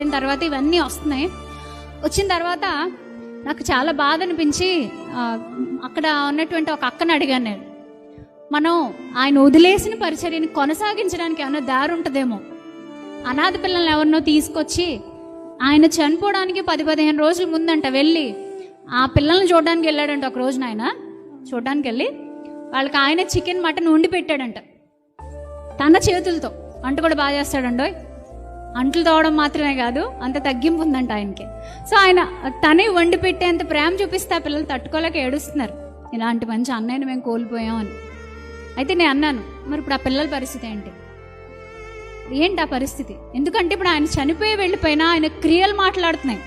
వచ్చిన తర్వాత ఇవన్నీ వస్తున్నాయి. వచ్చిన తర్వాత నాకు చాలా బాధ అనిపించి అక్కడ ఉన్నటువంటి ఒక అక్కని అడిగాను నేను. మనం ఆయన వదిలేసిన పరిచర్యని కొనసాగించడానికి ఏమైనా దారి ఉంటుందేమో? అనాథ పిల్లల్ని ఎవరినో తీసుకొచ్చి ఆయన చనిపోవడానికి పది పదిహేను రోజుల ముందంట వెళ్ళి ఆ పిల్లల్ని చూడడానికి వెళ్ళాడంట ఒక రోజున ఆయన. చూడడానికి వెళ్ళి వాళ్ళకి ఆయన చికెన్ మటన్ వండి పెట్టాడంట. తన చేతులతో. వంట కూడా బాగా చేస్తాడండోయ్. అంట్లు తోవడం మాత్రమే కాదు అంత తగ్గింపు ఉందంట ఆయనకి. సో ఆయన తనే వండి పెట్టేంత ప్రేమ చూపిస్తే ఆ పిల్లలు తట్టుకోలేక ఏడుస్తున్నారు. ఇలాంటి మంచి అన్నయ్యని మేము కోల్పోయాం అని. అయితే నేను అన్నాను మరి ఇప్పుడు ఆ పిల్లల పరిస్థితి ఏంటి? ఏంటి ఆ పరిస్థితి? ఎందుకంటే ఇప్పుడు ఆయన చనిపోయి వెళ్ళిపోయినా ఆయన క్రియలు మాట్లాడుతున్నాయి.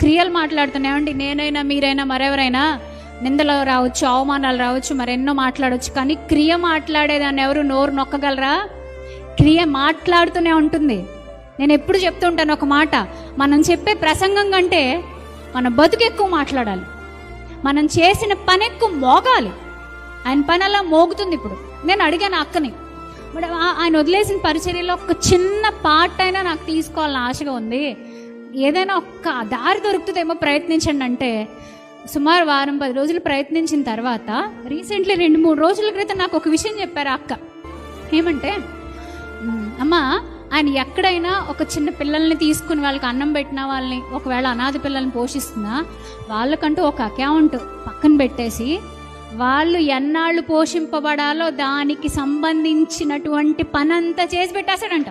క్రియలు మాట్లాడుతున్నాయి. ఏమండి? నేనైనా మీరైనా మరెవరైనా నిందలు రావచ్చు అవమానాలు రావచ్చు మరెన్నో మాట్లాడవచ్చు కానీ క్రియ మాట్లాడేదాన్ని ఎవరు నోరు నొక్కగలరా? క్రియ మాట్లాడుతూనే ఉంటుంది. నేను ఎప్పుడు చెప్తూ ఉంటాను ఒక మాట. మనం చెప్పే ప్రసంగం కంటే మన బతుకు ఎక్కువ మాట్లాడాలి. మనం చేసిన పని ఎక్కువ మోగాలి. ఆయన పని అలా మోగుతుంది ఇప్పుడు. నేను అడిగాను అక్కని. ఆయన వదిలేసిన పరిచర్యలో ఒక చిన్న పార్ట్ అయినా నాకు తీసుకోవాలని ఆశగా ఉంది. ఏదైనా ఒక్క దారి దొరుకుతుందేమో ప్రయత్నించండి అంటే సుమారు వారం పది రోజులు ప్రయత్నించిన తర్వాత రీసెంట్లీ రెండు మూడు రోజుల క్రితం నాకు ఒక విషయం చెప్పారు అక్క. ఏమంటే అమ్మా ఆయన ఎక్కడైనా ఒక చిన్న పిల్లల్ని తీసుకుని వాళ్ళకి అన్నం పెట్టిన వాళ్ళని ఒకవేళ అనాథ పిల్లల్ని పోషిస్తున్నా వాళ్ళకంటూ ఒక అకౌంట్ పక్కన పెట్టేసి వాళ్ళు ఎన్నాళ్ళు పోషింపబడాలో దానికి సంబంధించినటువంటి పనంతా చేసి పెట్టేశాడంట